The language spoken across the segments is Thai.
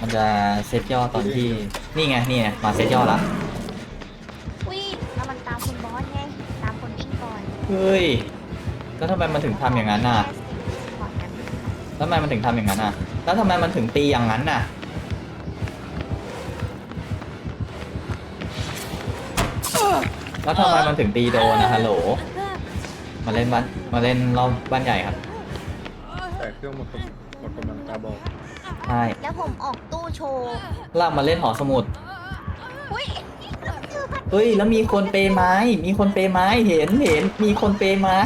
มันจะเซตย่อตอนที่ นี่ไงนี่ไงมาเซตย่อละอุ้ยแล้วมันตามคุณบอสไง ตามคนวิ่งก่อนเฮ้ยแล้วทำไมมันถึงทำอย่างนั้นน่ะ ก่อนกันแล้วทำไมมันถึงทำอย่างนั้นน่ะ แล้วทำไมมันถึงตีอย่างนั้นน่ะ แล้วทำไมมันถึงตีโดนนะฮัลโหล มาเล่นบ้านมาเล่นรอบบ้านใหญ่ครับ แต่เครื่องหมดกำหมดกำลังตาบอก ใช่แล้วผมออกตู้โชว์ลากมาเล่นหอสมุด อุ้ยชื่อพัดเฮ้ย แล้วมีคนเปไม้ มีคนเปไม้ เห็น เห็น มีคนเปไม้อ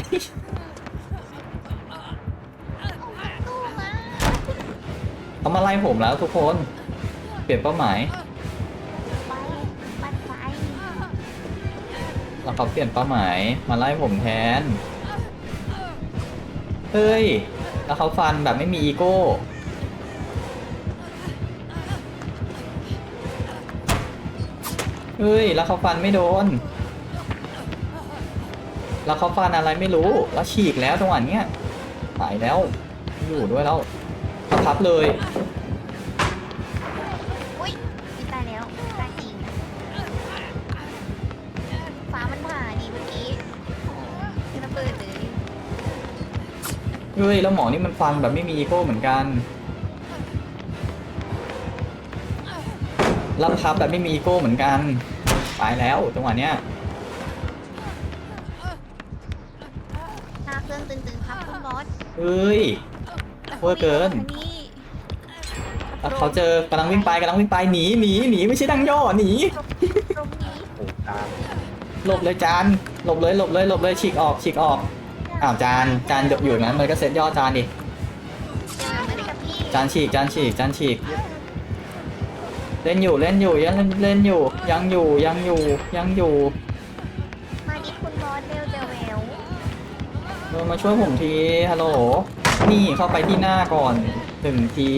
อกตู้มาเขามาไล่ผมแล้วทุกคน เปลี่ยนเป้าหมายไปปัดไฟแล้วเขาเปลี่ยนเป้าหมาย มาไล่ผมแทน เฮ้ย แล้วเขาฟันแบบไม่มีอีโก้ เฮ้ย แล้วเขาฟันไม่โดน แล้วเขาฟันอะไรไม่รู้ แล้วฉีกแล้วจังหวะเนี้ยหายแล้วไม่อยู่ด้วยแล้วเขาพับเลยอุ้ยพี่ตายแล้วตายจริงฟ้ามันผ่าดีเมื่อกี้คือระเบิดเลย เฮ้ย แล้วหมอนี่มันฟันแบบไม่มีอีโก้เหมือนกัน รับพับแบบไม่มีอีโก้เหมือนกันตายแล้วจังหวะเนี้ยหน้าเครื่องตึงๆครับคุณบอสเฮ้ย เวอร์เกินอันี่แล้วเขาเจอกำลังวิ่งไปกำลังวิ่งไปหนีหนีหนีไม่ใช่ดังย่อหนีตรงนี้โอ้ตามหลบเลยจานหลบเลยหลบเลยหลบเลยฉีกออกฉีกออกอ้าวจานจานอยู่อย่างนั้นมันก็เซ็ตย่อจานดิเจอเหมือนกับพี่จานฉีกจานฉีกจานฉีก เล่นอยู่เล่นอยู่ยังเล่นเล่นอยู่ ยังอยู่ยังอยู่ยังอยู่มาดิคุณบอสเร็วเร็วเร็วเออมาช่วยผมทีฮัลโหลนี่เข้าไปที่หน้าก่อนหนึ่งที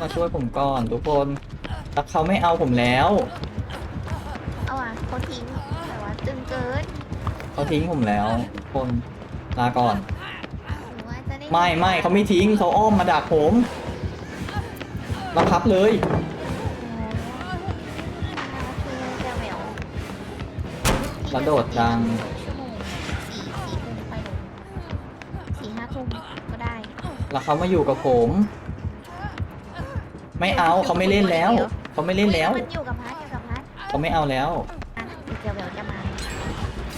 มาช่วยผมก่อนทุกคนแล้วเขาไม่เอาผมแล้วเอาอะเขาทิ้งแต่ว่าตึงเกินเขาทิ้งผมแล้วทุกคนลาก่อน หรือว่าจะได้ไม่ไม่เขาไม่ทิ้งเขาอ้อมมาดักผม รับพับเลย กระโดดดัง ชั่วโมงสี่สี่ทุ่มไปลงสี่ห้าทุ่มก็ได้แล้วเขามาอยู่กับผม ไม่เอาเขาไม่เล่นแล้วเขาไม่เล่นแล้วอุ๊ยมันอยู่กับพัดอยู่กับพัดเขาไม่เอาแล้ว อะเดี๋ยวเดี๋ยวจะมา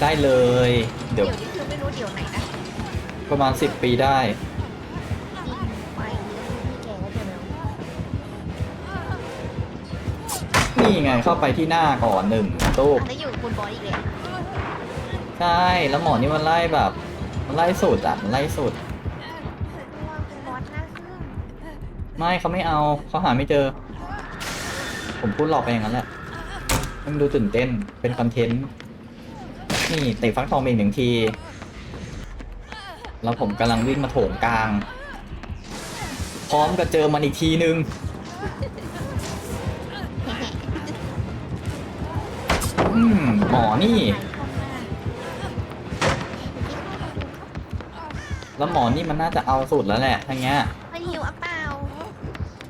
ได้เลย เดี๋เดี๋ยยววนี่คือไม่รู้เดี๋ยวไหนนะประมาณ 10 ปีได้ นี่ไงเข้าไปที่หน้าก่อนหนึ่งตู้อะแล้วอยู่กับคุณบอสอีกเลยใช่แล้วหมอนี่มันไล่แบบมันไล่สุดอะมันไล่สุดว่าคุณบอสหน้าเครื่องไม่เขาไม่เอาเขาหาไม่เจอ ผมพูดหลอกไปอย่างนั้นแหละให้มันดูตื่นเต้นเป็นคอนเทนต์นี่เตะฟักทองไปอีกหนึ่งที แล้วผมกำลังวิ่งมาโถงกลาง พร้อมกับเจอมันอีกทีนึง อืมหมอนี่ แล้วหมอนี่มันน่าจะเอาสุดแล้วแหละทั้งเงี้ย มันหิวอะเปล่า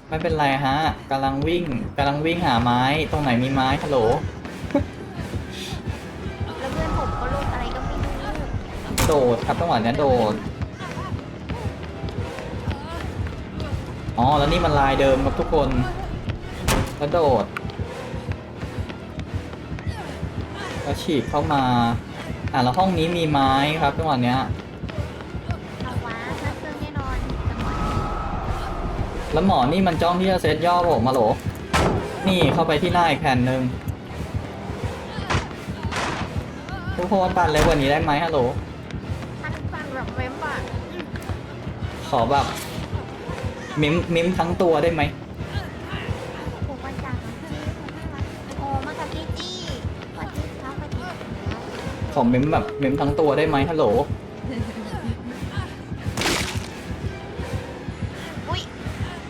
ไม่เป็นไรฮะกำลังวิ่งกำลังวิ่งหาไม้ ตรงไหนมีไม้ฮัลโหล แล้วเพื่อนผมก็ลูกอะไรก็ไม่รู้โดดครับจังหวะนี้โดด อ๋อ แล้วนี่มันลายเดิมครับทุกคนแล้วโดด แล้วฉีกเข้ามา อะแล้วห้องนี้มีไม้ครับจังหวะเนี้ย เอาวะหน้าเครื่องแน่นอนจังหวะนี้แล้วหมอนี่มันจ้องที่จะเซตย่อผมมาโหล นี่เข้าไปที่หน้าอีกแผ่นหนึ่งทุกคนปั่นเร็วกว่านี้ได้ไหมฮัลโหลท่านฟังแบบเว้มอะขอแบบ มิมมิมทั้งตัวได้ไหม ขอมิมแบบมิมทั้งตัวได้ไหมฮัลโหล อุ้ย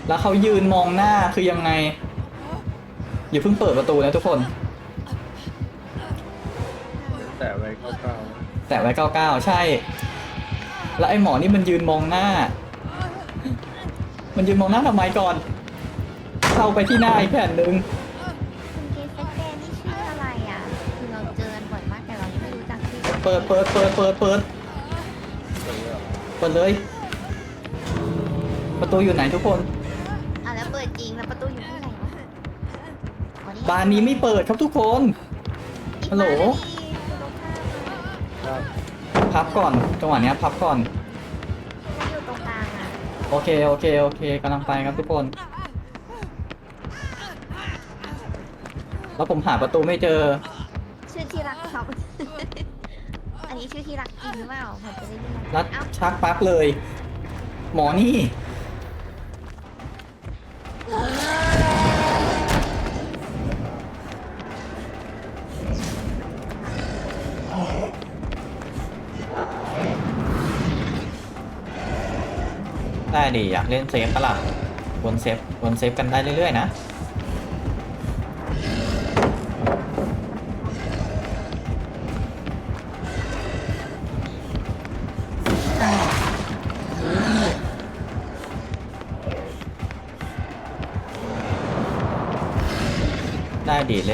แล้วเขายืนมองหน้าคือยังไง อย่าเพิ่งเปิดประตูนะทุกคน แต่ไว้เก้าแต่ไว้เก้าเก้าใช่ แล้วไอ้หมอนี่มันยืนมองหน้า มันยืนมองหน้าทำไมก่อน เข้าไปที่หน้าอีกแผ่นหนึ่ง เปิดเปิดเปิดเปิดเปิดเจอแล้วเปิดเลย ประตูอยู่ไหนทุกคน อะแล้วเปิดจริงแล้วประตูอยู่ที่ไหนวะอ๋อนี่บานนี้ไม่เปิดครับทุกคนอีกฮัลโหลบานนี่ตรงข้ามเลยครับพับก่อน จังหวะเนี้ยพับก่อนแล้วอยู่ตรงกลางอะโอเค โอเค โอเคกำลังไปครับทุกคน แล้วผมหาประตูไม่เจอ ชื่อที่รักเขาอั นนี้ชื่อที่รักจริงหรือเปล่าผมจะได้ยินรัดเอ้าชักปั๊บเลย หมอนี่ ได้ดิอยากเล่นเซฟปะล่ะวนเซฟวนเซฟกันได้เรื่อยๆนะ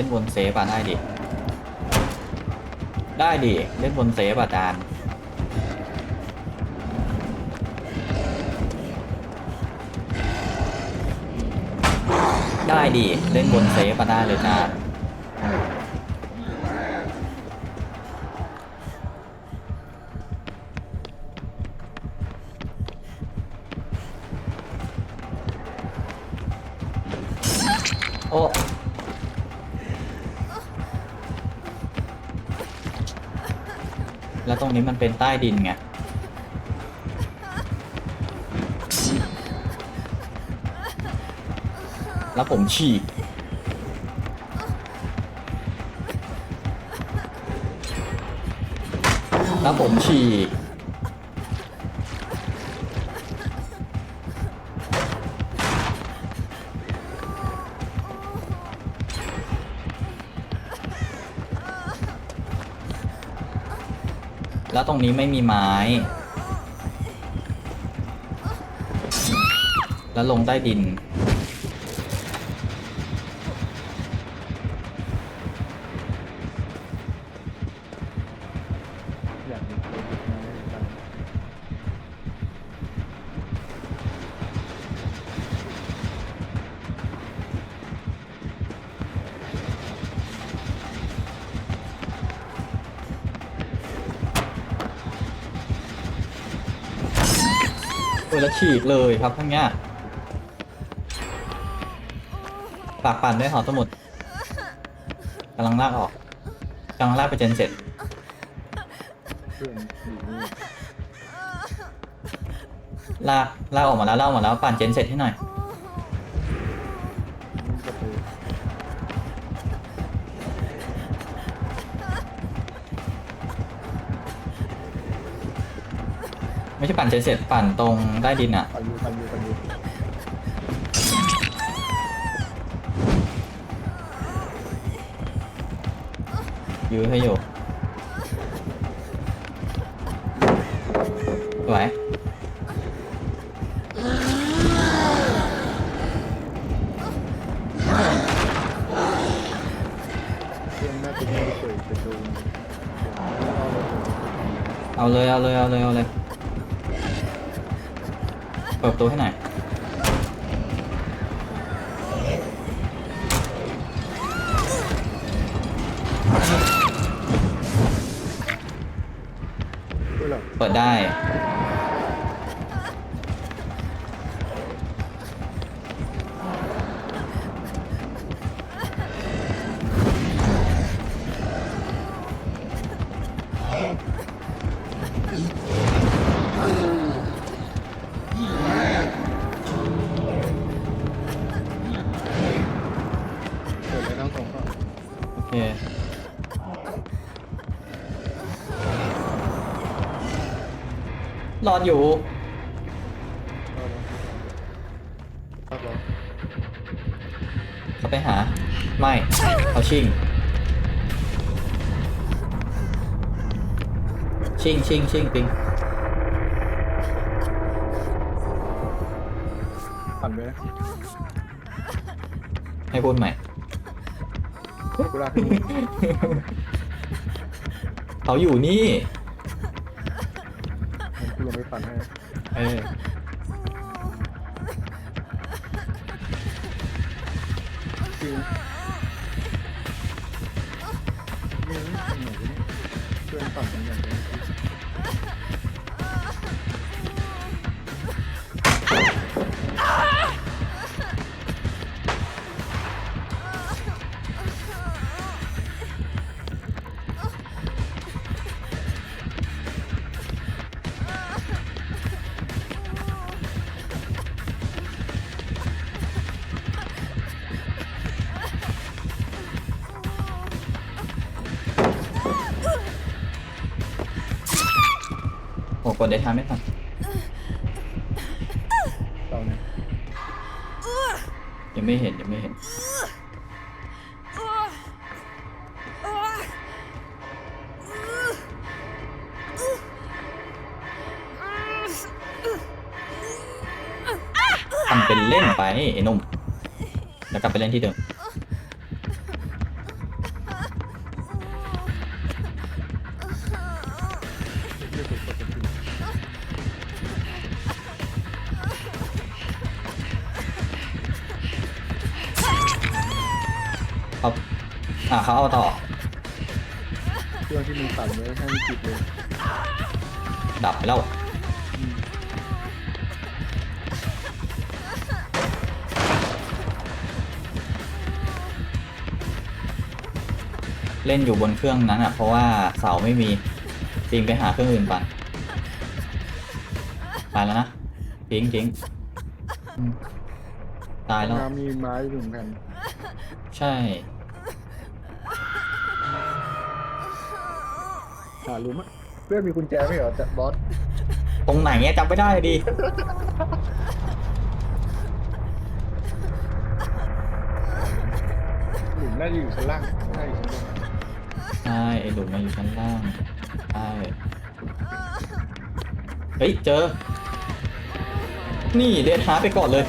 ล่นบนเซฟอะได้ดิ ได้ดิ เล่นบนเซฟอะจานได้ดิ เล่นบนเซฟอะได้เลยจานโอ้ แล้วตรงนี้มันเป็นใต้ดินไง แล้วผมฉีก แล้วผมฉีก แล้วตรงนี้ไม่มีไม้ แล้วลงใต้ดิน โอ้ยแล้วฉีกเลยครับทั้งเนี้ยปากปั่นด้วยหอสมุดกำลังลากออกกำลังลากไปเจนเสร็จเพื่ออยู่นี่ลากลากออกมาแล้วลากออกมาแล้วปั่นเจนเสร็จให้หน่อย ไม่ใช่ปั่นเจนเสร็จปั่นตรงใต้ดินอะอายุอายุอายุยื้อให้อยู่สวยเพื่อนน่าจะไม่ได้เปิดประตูเอาเลยเอาเลยเอาเลยเอาเลย เปิดประตูให้หน่อยเพื่อนเหรอเปิดได้ โอเครอดอยู่เข้าแล้วเข้าแล้วเขาไปหา ไม่เขาชิง ชิงชิงชิงปิงให้พูดใหม่ กูลากขึ้นเขาอยู่นี่ กูลงไปปั่นให้เออคิวนี่นี่ทำไหนวะเนี่ยเพื่อนปั่นกันอย่างเดียว โอ้กดได้ทันไม่ทันเราเนี่ยยังไม่เห็นยังไม่เห็นทำเป็นเล่นไปไอ้หนุ่มแล้วกลับไปเล่นที่เดิม เขาอ่าเขาเอาต่อ เครื่องที่มึงปั่นไว้ให้มันติดเลยดับไปแล้วอืมเล่นอยู่บนเครื่องนั้นอะ เพราะว่าเสาไม่มีปิงไปหาเครื่องอื่นปั่นตายแล้วนะทิ้งทิ้งอืมตายแล้ว น้ำมีไม้อยู่หนึ่งแผ่นใช่ หารู้มั้ยเพื่อนมีกุญแจไหมเหรอแต่บอสตรงไหนเนี่ยจำไม่ได้ดิหลุมน่าจะอยู่ชั้นล่างน่าอยู่ชั้นบนใช่ไอ้หลุมมาอยู่ชั้นล่างใช่เฮ้ยเจอ นี่เดนหาไปก่อนเลย